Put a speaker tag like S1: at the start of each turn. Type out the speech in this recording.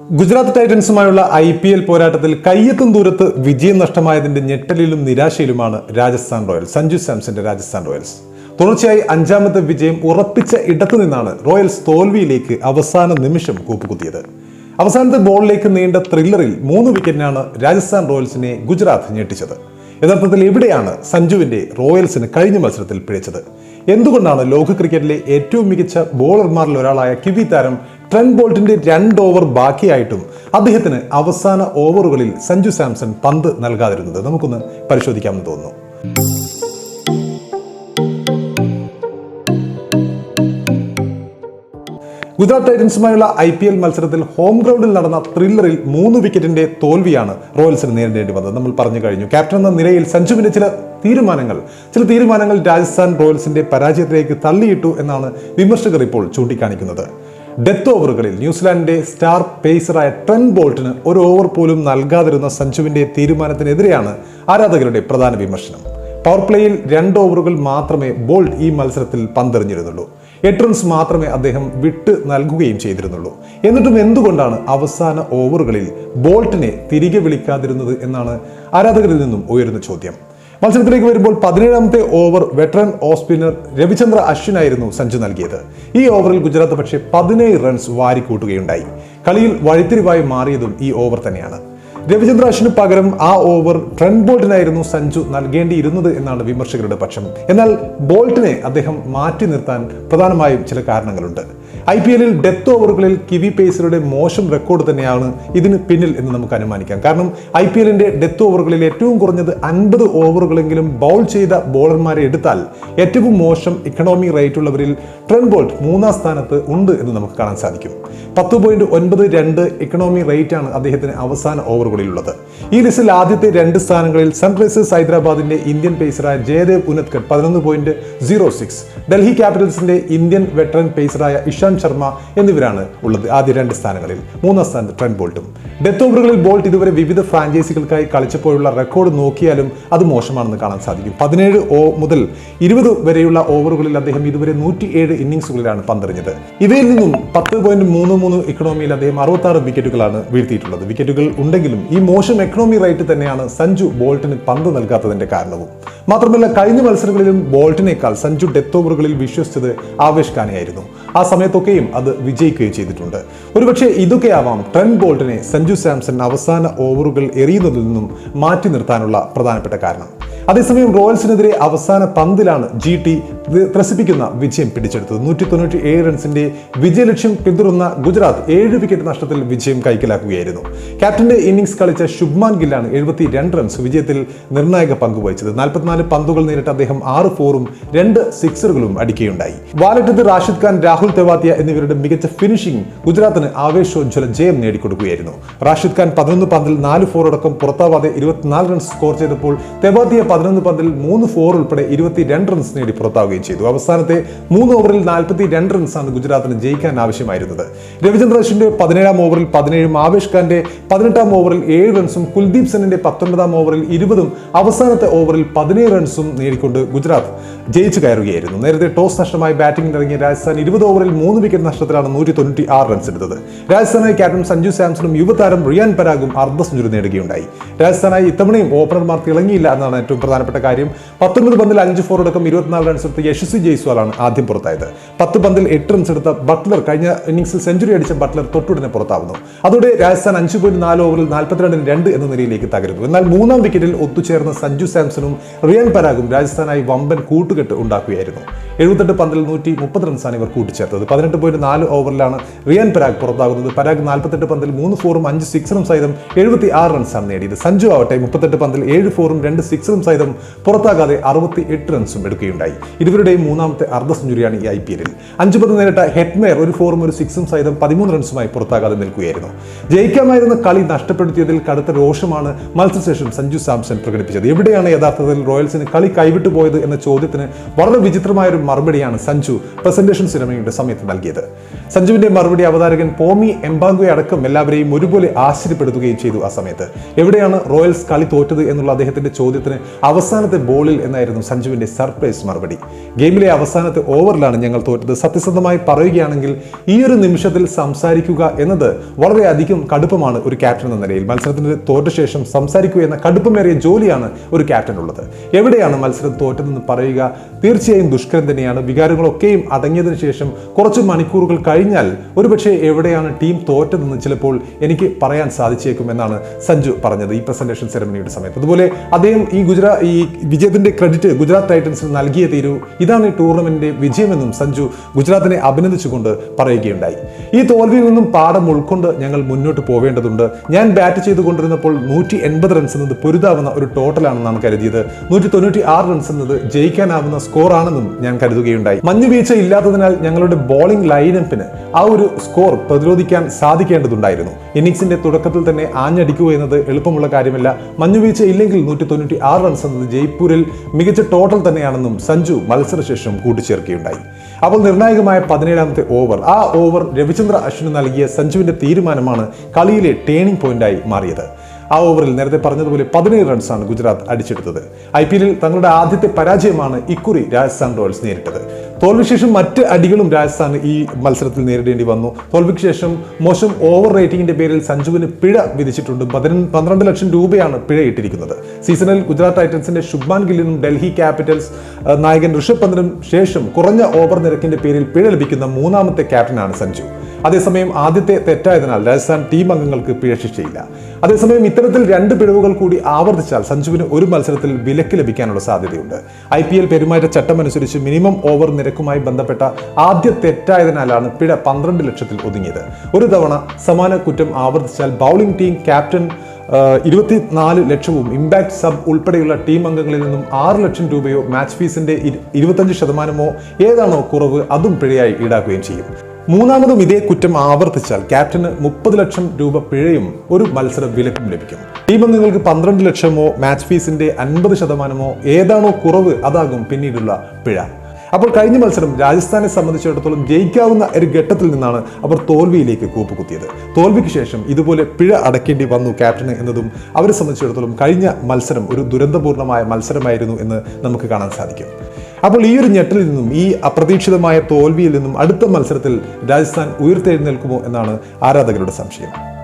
S1: ഗുജറാത്ത് ടൈറ്റൻസുമായുള്ള I P L പോരാട്ടത്തിൽ കയ്യെത്തും ദൂരത്ത് വിജയം നഷ്ടമായതിന്റെ ഞെട്ടലിലും നിരാശയിലുമാണ് രാജസ്ഥാൻ റോയൽസ് സഞ്ജു സാംസന്റെ രാജസ്ഥാൻ റോയൽസ്. തുടർച്ചയായി അഞ്ചാമത്തെ വിജയം ഉറപ്പിച്ച ഇടത്തു നിന്നാണ് റോയൽസ് തോൽവിയിലേക്ക് അവസാന നിമിഷം കൂപ്പുകുത്തിയത്. അവസാനത്തെ ബോളിലേക്ക് നീണ്ട ത്രില്ലറിൽ മൂന്ന് വിക്കറ്റിനാണ് രാജസ്ഥാൻ റോയൽസിനെ ഗുജറാത്ത് ഞെട്ടിച്ചത്. യഥാർത്ഥത്തിൽ എവിടെയാണ് സഞ്ജുവിന്റെ റോയൽസിന് കഴിഞ്ഞ മത്സരത്തിൽ പിഴച്ചത്? എന്തുകൊണ്ടാണ് ലോക ക്രിക്കറ്റിലെ ഏറ്റവും മികച്ച ബോളർമാരിൽ ഒരാളായ കിവി താരം ട്രെൻ ബോൾട്ടിന്റെ രണ്ട് ഓവർ ബാക്കിയായിട്ടും അദ്ദേഹത്തിന് അവസാന ഓവറുകളിൽ സഞ്ജു സാംസൺ പന്ത് നൽകാതിരുന്നത്. നമുക്കൊന്ന് പരിശോധിക്കാമെന്ന് തോന്നുന്നു. ഗുജറാത്ത് ടൈറ്റൻസുമായുള്ള ഐ പി എൽ മത്സരത്തിൽ ഹോം ഗ്രൗണ്ടിൽ നടന്ന ത്രില്ലറിൽ മൂന്ന് വിക്കറ്റിന്റെ തോൽവിയാണ് റോയൽസിന് നേരിടേണ്ടി വന്നത്. നമ്മൾ പറഞ്ഞു കഴിഞ്ഞു ക്യാപ്റ്റൻ എന്ന നിലയിൽ സഞ്ജുവിന്റെ ചില തീരുമാനങ്ങൾ ചില തീരുമാനങ്ങൾ രാജസ്ഥാൻ റോയൽസിന്റെ പരാജയത്തിലേക്ക് തള്ളിയിട്ടു എന്നാണ് വിമർശകർ ഇപ്പോൾ ചൂണ്ടിക്കാണിക്കുന്നത്. ഡെത്ത് ഓവറുകളിൽ ന്യൂസിലാൻഡിന്റെ സ്റ്റാർ പേസറായ ട്രെൻ ബോൾട്ടിന് ഒരു ഓവർ പോലും നൽകാതിരുന്ന സഞ്ജുവിന്റെ തീരുമാനത്തിനെതിരെയാണ് ആരാധകരുടെ പ്രധാന വിമർശനം. പവർ പ്ലേയിൽ രണ്ട് ഓവറുകൾ മാത്രമേ ബോൾട്ട് ഈ മത്സരത്തിൽ പന്തെറിഞ്ഞിരുന്നുള്ളൂ. എട്ട് റൺസ് മാത്രമേ അദ്ദേഹം വിട്ട് നൽകുകയും ചെയ്തിരുന്നുള്ളൂ. എന്നിട്ടും എന്തുകൊണ്ടാണ് അവസാന ഓവറുകളിൽ ബോൾട്ടിനെ തിരികെ വിളിക്കാതിരുന്നത് എന്നാണ് ആരാധകരിൽ നിന്നും ഉയരുന്ന ചോദ്യം. മത്സരത്തിലേക്ക് വരുമ്പോൾ പതിനേഴാമത്തെ over veteran off spinner Ravichandra അശ്വിനായിരുന്നു Sanju നൽകിയത്. ഈ ഓവറിൽ ഗുജറാത്ത് പക്ഷേ പതിനേഴ് റൺസ് വാരിക്കൂട്ടുകയുണ്ടായി. കളിയിൽ വഴിത്തിരിവായി മാറിയതും ഈ ഓവർ തന്നെയാണ്. രവിചന്ദ്ര അശ്വിന് പകരം ആ ഓവർ ട്രെൻഡ് ബോൾട്ടിനായിരുന്നു സഞ്ജു നൽകേണ്ടിയിരുന്നത് എന്നാണ് വിമർശകരുടെ പക്ഷം. എന്നാൽ ബോൾട്ടിനെ അദ്ദേഹം മാറ്റി നിർത്താൻ പ്രധാനമായും ചില കാരണങ്ങളുണ്ട്. ഐ പി എല്ലിൽ ഡെത്ത് ഓവറുകളിൽ കിവി പേസറുടെ മോശം റെക്കോർഡ് തന്നെയാണ് ഇതിന് പിന്നിൽ എന്ന് നമുക്ക് അനുമാനിക്കാം. കാരണം ഐ പി എല്ലിന്റെ ഡെത്ത് ഓവറുകളിൽ ഏറ്റവും കുറഞ്ഞത് അൻപത് ഓവറുകളെങ്കിലും ബൗൾ ചെയ്ത ബോളർമാരെ എടുത്താൽ ഏറ്റവും മോശം ഇക്കണോമി റേറ്റ് ഉള്ളവരിൽ ട്രെൻ ബോൾട്ട് മൂന്നാം സ്ഥാനത്ത് ഉണ്ട് എന്ന് നമുക്ക് കാണാൻ സാധിക്കും. പത്ത് പോയിന്റ് ഒൻപത് രണ്ട് ഇക്കണോമി റേറ്റ് ആണ് അദ്ദേഹത്തിന് അവസാന ഓവറുകളിലുള്ളത് ഈ ലിസ്റ്റിൽ ആദ്യത്തെ രണ്ട് സ്ഥാനങ്ങളിൽ സൺറൈസേഴ്സ് ഹൈദരാബാദിന്റെ ഇന്ത്യൻ പേസറായ ജയദേവ് ഉനത്കർ പതിനൊന്ന് പോയിന്റ് സീറോ സിക്സ് ഡൽഹി ക്യാപിറ്റൽസിന്റെ ഇന്ത്യൻ വെറ്ററൻ പേസറായ ഇഷാന്ത് ശർമ്മ എന്നിവരാണ് ഉള്ളത് ആദ്യ രണ്ട് സ്ഥാനങ്ങളിൽ. മൂന്നാം സ്ഥാനത്ത് ട്രെൻ ബോൾട്ടും. ഡെത്ത് ഓവറുകളിൽ ബോൾട്ട് ഇതുവരെ വിവിധ ഫ്രാഞ്ചൈസികൾക്കായി കളിച്ചപ്പോഴുള്ള റെക്കോർഡ് നോക്കിയാലും അത് മോശമാണെന്ന് കാണാൻ സാധിക്കും. പതിനേഴ് ഓ മുതൽ ഇരുപത് വരെയുള്ള ഓവറുകളിൽ അദ്ദേഹം ഇതുവരെ നൂറ്റി ഏഴ് ഇന്നിംഗ്സുകളിലാണ് പന്തെറിഞ്ഞത്. ഇവയിൽ നിന്നും പത്ത് പോയിന്റ് മൂന്ന് മൂന്ന് ഇക്കണോമിയിൽ അദ്ദേഹം അറുപത്തി ആറ് വിക്കറ്റുകളാണ് വീഴ്ത്തിയിട്ടുള്ളത്. വിക്കറ്റുകൾ ഉണ്ടെങ്കിലും ഈ മോശം എക്കണോമി റേറ്റ് തന്നെയാണ് സഞ്ജു ബോൾട്ടിന് പന്ത് നൽകാത്തതിന്റെ കാരണവും. മാത്രമല്ല കഴിഞ്ഞ മത്സരങ്ങളിലും ബോൾട്ടിനേക്കാൾ സഞ്ജു ഡെത്ത് ഓവറുകളിൽ വിശ്വസിച്ചത് ആവേശ് ഖാനെയായിരുന്നു. ആ സമയത്തൊക്കെയും അത് വിജയിക്കുകയും ചെയ്തിട്ടുണ്ട്. ഒരുപക്ഷെ ഇതൊക്കെ ആവാം ട്രെൻ ബോൾട്ടിനെ സഞ്ജു സാംസൺ അവസാന ഓവറുകൾ എറിയുന്നതിൽ നിന്നും മാറ്റി നിർത്താനുള്ള പ്രധാനപ്പെട്ട കാരണം. അതേസമയം റോയൽസിനെതിരെ അവസാന പന്തിലാണ് ജി ടി ത്രസിപ്പിക്കുന്ന വിജയം പിടിച്ചെടുത്തത്. നൂറ്റി തൊണ്ണൂറ്റി ഏഴ് റൺസിന്റെ വിജയലക്ഷ്യം പിന്തുടർന്ന ഗുജറാത്ത് ഏഴ് വിക്കറ്റ് നഷ്ടത്തിൽ വിജയം കൈക്കലാക്കുകയായിരുന്നു. ക്യാപ്റ്റന്റെ ഇന്നിംഗ്സ് കളിച്ച ശുഭ്മാൻ ഗില്ലാണ് എഴുപത്തി രണ്ട് റൺസ് വിജയത്തിൽ നിർണായക പങ്കുവഹിച്ചത് നാൽപ്പത്തിനാല് പന്തുകൾ നേരിട്ട് അദ്ദേഹം ആറ് ഫോറും രണ്ട് സിക്സറുകളും അടിക്കുകയുണ്ടായി. വാലറ്റത്ത് റാഷിദ് ഖാൻ രാഹുൽ തെവാത്തിയ എന്നിവരുടെ മികച്ച ഫിനിഷിംഗ് ഗുജറാത്തിന് ആവേശോജ്വല ജയം നേടിക്കൊടുക്കുകയായിരുന്നു. റാഷിദ് ഖാൻ പതിനൊന്ന് പന്തിൽ നാല് ഫോറടക്കം പുറത്താവാതെ ഇരുപത്തിനാല് റൺസ് സ്കോർ ചെയ്തപ്പോൾ തെവാത്തിയ പതിനൊന്ന് പന്തിൽ മൂന്ന് ഫോർ ഉൾപ്പെടെ ഇരുപത്തിരണ്ട് റൺസ് നേടി പുറത്താവുകയും ചെയ്തു. അവസാനത്തെ മൂന്ന് ഓവറിൽ നാൽപ്പത്തി രണ്ട് റൺസാണ് ഗുജറാത്തിന് ജയിക്കാൻ ആവശ്യമായിരുന്നത്. രവിചന്ദ്ര അശ്വിന്റെ പതിനേഴാം ഓവറിൽ പതിനേഴും ആവേശ് ഖാന്റെ പതിനെട്ടാം ഓവറിൽ ഏഴ് റൺസും കുൽദീപ് സെന്നിന്റെ പത്തൊൻപതാം ഓവറിൽ ഇരുപതും അവസാനത്തെ ഓവറിൽ പതിനേഴ് റൺസും നേടിക്കൊണ്ട് ഗുജറാത്ത് ജയിച്ചു കയറുകയായിരുന്നു. നേരത്തെ ടോസ് നഷ്ടമായി ബാറ്റിംഗിൽ ഇറങ്ങിയ രാജസ്ഥാൻ ഇരുപത് ഓവറിൽ മൂന്ന് വിക്കറ്റ് നഷ്ടത്തിലാണ് നൂറ്റി തൊണ്ണൂറ്റി ആറ് റൺസ് എടുത്തത്. രാജസ്ഥാനായി ക്യാപ്റ്റൻ സഞ്ജു സാംസണും യുവതാരം റിയാൻ പരാഗും അർദ്ധ സെഞ്ചുറി നേടുകയുണ്ടായി. രാജസ്ഥാനായി ഇത്തവണയും ഓപ്പണർമാർ തിളങ്ങിയില്ല എന്നാണ് ഏറ്റവും പ്രധാനപ്പെട്ട കാര്യം. പത്തൊൻപത് പന്തിൽ അഞ്ച് ഫോർ അടക്കം ഇരുപത്തിനാല് റൺസ് എടുത്ത യശസ്വി ജയ്സ്വാളാണ് ആദ്യം പുറത്തായത്. പത്ത് പന്തിൽ എട്ട് റൺസ് എടുത്ത ബട്ട്ലർ കഴിഞ്ഞ ഇന്നിംഗ്സിൽ സെഞ്ചുറി അടിച്ച ബട്ട്ലർ തൊട്ടുടനെ പുറത്താവുന്നു. അതോടെ രാജസ്ഥാൻ അഞ്ച് പോയിന്റ് നാല് ഓവറിൽ നാൽപ്പത്തിരണ്ടിന് രണ്ട് എന്ന നിലയിലേക്ക് തകരുന്നു. എന്നാൽ മൂന്നാം വിക്കറ്റിൽ ഒത്തുചേർന്ന സഞ്ജു സാംസണും റിയാൻ പരാഗും രാജസ്ഥാനായി വമ്പൻ കൂട്ടുകെട്ട് ഉണ്ടാക്കുകയായിരുന്നു. എഴുപത്തെട്ട് പന്തിൽ നൂറ്റി മുപ്പത് റൺസാണ് ഇവർ കൂട്ടിച്ചേർത്തത്. പതിനെട്ട് പോയിന്റ് നാല് ഓവറിലാണ് റിയാൻ പരാഗ് പുറത്താകുന്നത്. പരാഗ് നാൽപ്പത്തെട്ട് പന്തിൽ മൂന്ന് ഫോറും അഞ്ച് സിക്സറും സഹിതം എഴുപത്തി ആറ് റൺസാണ് നേടിയത്. സഞ്ജു ആവട്ടെ മുപ്പത്തെട്ട് പന്തിൽ ഏഴ് ഫോറും രണ്ട് സിക്സറും സഹിതം പുറത്താകാതെ അറുപത്തി എട്ട് റൺസും എടുക്കുകയുണ്ടായി. ഇരുവരുടെയും മൂന്നാമത്തെ അർദ്ധ സെഞ്ചുറിയാണ് ഈ ഐ പി എല്ലിൽ. അഞ്ച് പത്ത് നേരിട്ട ഹെറ്റ്മേർ ഒരു ഫോറും ഒരു സിക്സും സഹിതം പതിമൂന്ന് റൺസുമായി പുറത്താകാതെ നിൽക്കുകയായിരുന്നു. ജയിക്കാമായിരുന്ന കളി നഷ്ടപ്പെടുത്തിയതിൽ കടുത്ത രോഷമാണ് മത്സരശേഷം സഞ്ജു സാംസൺ പ്രകടിപ്പിച്ചത്. എവിടെയാണ് യഥാർത്ഥത്തിൽ റോയൽസിന് കളി കൈവിട്ടു പോയത് എന്ന ചോദ്യത്തിന് വളരെ വിചിത്രമായ ഒരു മറുപടിയാണ് സഞ്ജു പ്രസന്റേഷൻ സിനിമയുടെ സമയത്ത് നൽകിയത്. സഞ്ജുവിന്റെ മറുപടി അവതാരകൻ പോമി എംബാങ്കുയെ അടക്കം എല്ലാവരെയും ഒരുപോലെ ആശ്ചര്യപ്പെടുത്തുകയും ചെയ്തു ആ സമയത്ത്. എവിടെയാണ് റോയൽസ് കളി തോറ്റത് എന്നുള്ള അദ്ദേഹത്തിന്റെ ചോദ്യത്തിന് അവസാനത്തെ ബോളിൽ എന്നായിരുന്നു സഞ്ജുവിന്റെ സർപ്രൈസ് മറുപടി. ഗെയിമിലെ അവസാനത്തെ ഓവറിലാണ് ഞങ്ങൾ തോറ്റത്. സത്യസന്ധമായി പറയുകയാണെങ്കിൽ ഈ ഒരു നിമിഷത്തിൽ സംസാരിക്കുക എന്നത് വളരെയധികം കടുപ്പമാണ് ഒരു ക്യാപ്റ്റൻ എന്ന നിലയിൽ. മത്സരത്തിന് തോറ്റ ശേഷം സംസാരിക്കുക എന്ന കടുപ്പമേറിയ ജോലിയാണ് ഒരു ക്യാപ്റ്റനുള്ളത് എവിടെയാണ് മത്സരം തോറ്റതെന്ന് പറയുക? തീർച്ചയായും ദുഷ്കരം തന്നെയാണ്. വികാരങ്ങളൊക്കെയും അടങ്ങിയതിനു ശേഷം കുറച്ച് മണിക്കൂറുകൾ കഴിഞ്ഞാൽ ഒരുപക്ഷെ എവിടെയാണ് ടീം തോറ്റതെന്ന് ചിലപ്പോൾ എനിക്ക് പറയാൻ സാധിച്ചേക്കും എന്നാണ് സഞ്ജു പറഞ്ഞത് ഈ പ്രസന്റേഷൻ സെറമണിയുടെ സമയത്ത്. അതുപോലെ അദ്ദേഹം ഈ ഗുജറാ ഈ വിജയത്തിന്റെ ക്രെഡിറ്റ് ഗുജറാത്ത് ടൈറ്റൻസിന് നൽകിയ തീരൂ ഇതാണ് ഈ ടൂർണമെന്റിന്റെ വിജയമെന്നും സഞ്ജു ഗുജറാത്തിനെ അഭിനന്ദിച്ചുകൊണ്ട് പറയുകയുണ്ടായി. ഈ തോൽവിയിൽ നിന്നും പാഠം ഉൾക്കൊണ്ട് ഞങ്ങൾ മുന്നോട്ട് പോവേണ്ടതുണ്ട്. ഞാൻ ബാറ്റ് ചെയ്തുകൊണ്ടിരുന്നപ്പോൾ നൂറ്റി എൺപത് റൺസ് എന്നത് പൊരുതാവുന്ന ഒരു ടോട്ടലാണെന്നാണ് കരുതിയത്. നൂറ്റി തൊണ്ണൂറ്റി ആറ് റൺസ് എന്നത് ജയിക്കാനാവുന്ന സ്കോറാണെന്നും ഞാൻ കരുതുകയുണ്ടായി. മഞ്ഞുവീഴ്ച ഇല്ലാത്തതിനാൽ ഞങ്ങളുടെ ബോളിംഗ് ലൈനപ്പിന് ആ ഒരു സ്കോർ പ്രതിരോധിക്കാൻ സാധിക്കേണ്ടതുണ്ടായിരുന്നു. ഇന്നിങ്സിന്റെ തുടക്കത്തിൽ തന്നെ ആഞ്ഞടിക്കുക എന്നത് എളുപ്പമുള്ള കാര്യമല്ല. മഞ്ഞുവീഴ്ച ഇല്ലെങ്കിൽ നൂറ്റി തൊണ്ണൂറ്റി ആറ് റൺസ് എന്നത് ജയ്പൂരിൽ മികച്ച ടോട്ടൽ തന്നെയാണെന്നും സഞ്ജു മത്സരശേഷം കൂട്ടിച്ചേർക്കുകയുണ്ടായി. അപ്പോൾ നിർണായകമായ പതിനേഴാമത്തെ ഓവർ ആ ഓവർ രവിചന്ദ്ര അശ്വിന് നൽകിയ സഞ്ജുവിന്റെ തീരുമാനമാണ് കളിയിലെ ടേണിംഗ് പോയിന്റായി മാറിയത്. ആ ഓവറിൽ നേരത്തെ പറഞ്ഞതുപോലെ പതിനേഴ് റൺസാണ് ഗുജറാത്ത് അടിച്ചെടുത്തത്. ഐ പി എല്ലിൽ തങ്ങളുടെ ആദ്യത്തെ പരാജയമാണ് ഇക്കുറി രാജസ്ഥാൻ റോയൽസ് നേരിട്ടത്. തോൽവിക്ക് ശേഷം മറ്റ് അടികളും രാജസ്ഥാൻ ഈ മത്സരത്തിൽ നേരിടേണ്ടി വന്നു. തോൽവിക്ക് ശേഷം മോശം ഓവർ റേറ്റിംഗിന്റെ പേരിൽ സഞ്ജുവിന് പിഴ വിധിച്ചിട്ടുണ്ട്. പന്ത്രണ്ട് ലക്ഷം രൂപയാണ് പിഴ ഇട്ടിരിക്കുന്നത് സീസണിൽ ഗുജറാത്ത് ടൈറ്റൻസിന്റെ ശുഭ്മാൻ ഗില്ലിനും ഡൽഹി ക്യാപിറ്റൽസ് നായകൻ ഋഷഭ് പന്തിനും ശേഷം കുറഞ്ഞ ഓവർ നിരക്കിന്റെ പേരിൽ പിഴ ലഭിക്കുന്ന മൂന്നാമത്തെ ക്യാപ്റ്റനാണ് സഞ്ജു. അതേസമയം ആദ്യത്തെ തെറ്റായതിനാൽ രാജസ്ഥാൻ ടീം അംഗങ്ങൾക്ക് പിഴ ശിക്ഷയില്ല അതേസമയം ഇത്തരത്തിൽ രണ്ട് പിഴവുകൾ കൂടി ആവർത്തിച്ചാൽ സഞ്ജുവിന് ഒരു മത്സരത്തിൽ വിലക്ക് ലഭിക്കാനുള്ള സാധ്യതയുണ്ട്. ഐ പി എൽ പെരുമാറ്റ ചട്ടമനുസരിച്ച് മിനിമം ഓവർ നിരക്കുമായി ബന്ധപ്പെട്ട ആദ്യ തെറ്റായതിനാലാണ് പിഴ പന്ത്രണ്ട് ലക്ഷത്തിൽ ഒതുങ്ങിയത്. ഒരു തവണ സമാന കുറ്റം ആവർത്തിച്ചാൽ ബൗളിംഗ് ടീം ക്യാപ്റ്റൻ ഇരുപത്തിനാല് ലക്ഷവും ഇമ്പാക്ട് സബ് ഉൾപ്പെടെയുള്ള ടീം അംഗങ്ങളിൽ നിന്നും ആറ് ലക്ഷം രൂപയോ മാച്ച് ഫീസിന്റെ ഇരു- ഇരുപത്തഞ്ച് ശതമാനമോ ഏതാണോ കുറവ് അതും പിഴയായി ഈടാക്കുകയും ചെയ്യും. മൂന്നാമതും ഇതേ കുറ്റം ആവർത്തിച്ചാൽ ക്യാപ്റ്റന് മുപ്പത് ലക്ഷം രൂപ പിഴയും ഒരു മത്സര വിലക്കും ലഭിക്കും. ടീം അംഗങ്ങൾക്ക് പന്ത്രണ്ട് ലക്ഷമോ മാച്ച് ഫീസിന്റെ അൻപത് ശതമാനമോ ഏതാണോ കുറവ് അതാകും പിന്നീടുള്ള പിഴ. അപ്പോൾ കഴിഞ്ഞ മത്സരം രാജസ്ഥാനെ സംബന്ധിച്ചിടത്തോളം ജയിക്കാവുന്ന ഒരു ഘട്ടത്തിൽ നിന്നാണ് അവർ തോൽവിയിലേക്ക് കൂപ്പുകുത്തിയത്. തോൽവിക്ക് ശേഷം ഇതുപോലെ പിഴ അടക്കേണ്ടി വന്നു ക്യാപ്റ്റന് എന്നതും അവരെ സംബന്ധിച്ചിടത്തോളം കഴിഞ്ഞ മത്സരം ഒരു ദുരന്തപൂർണമായ മത്സരമായിരുന്നു എന്ന് നമുക്ക് കാണാൻ സാധിക്കും. അപ്പോൾ ഈ ഒരു ഞെട്ടലിൽ നിന്നും ഈ അപ്രതീക്ഷിതമായ തോൽവിയിൽ നിന്നും അടുത്ത മത്സരത്തിൽ രാജസ്ഥാൻ ഉയർത്തെഴുന്നേൽക്കുമോ എന്നാണ് ആരാധകരുടെ സംശയം.